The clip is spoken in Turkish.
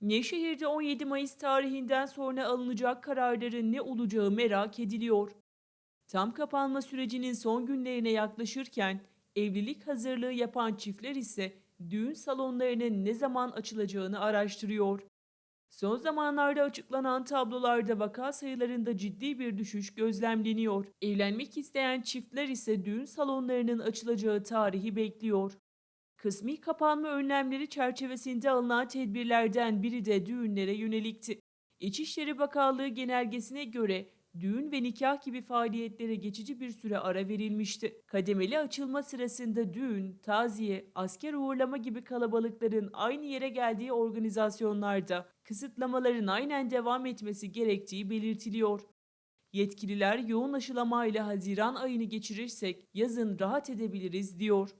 Nevşehir'de 17 Mayıs tarihinden sonra alınacak kararların ne olacağı merak ediliyor. Tam kapanma sürecinin son günlerine yaklaşırken evlilik hazırlığı yapan çiftler ise düğün salonlarının ne zaman açılacağını araştırıyor. Son zamanlarda açıklanan tablolarda vaka sayılarında ciddi bir düşüş gözlemleniyor. Evlenmek isteyen çiftler ise düğün salonlarının açılacağı tarihi bekliyor. Kısmi kapanma önlemleri çerçevesinde alınan tedbirlerden biri de düğünlere yönelikti. İçişleri Bakanlığı genelgesine göre düğün ve nikah gibi faaliyetlere geçici bir süre ara verilmişti. Kademeli açılma sırasında düğün, taziye, asker uğurlama gibi kalabalıkların aynı yere geldiği organizasyonlarda kısıtlamaların aynen devam etmesi gerektiği belirtiliyor. Yetkililer yoğun aşılamayla Haziran ayını geçirirsek yazın rahat edebiliriz diyor.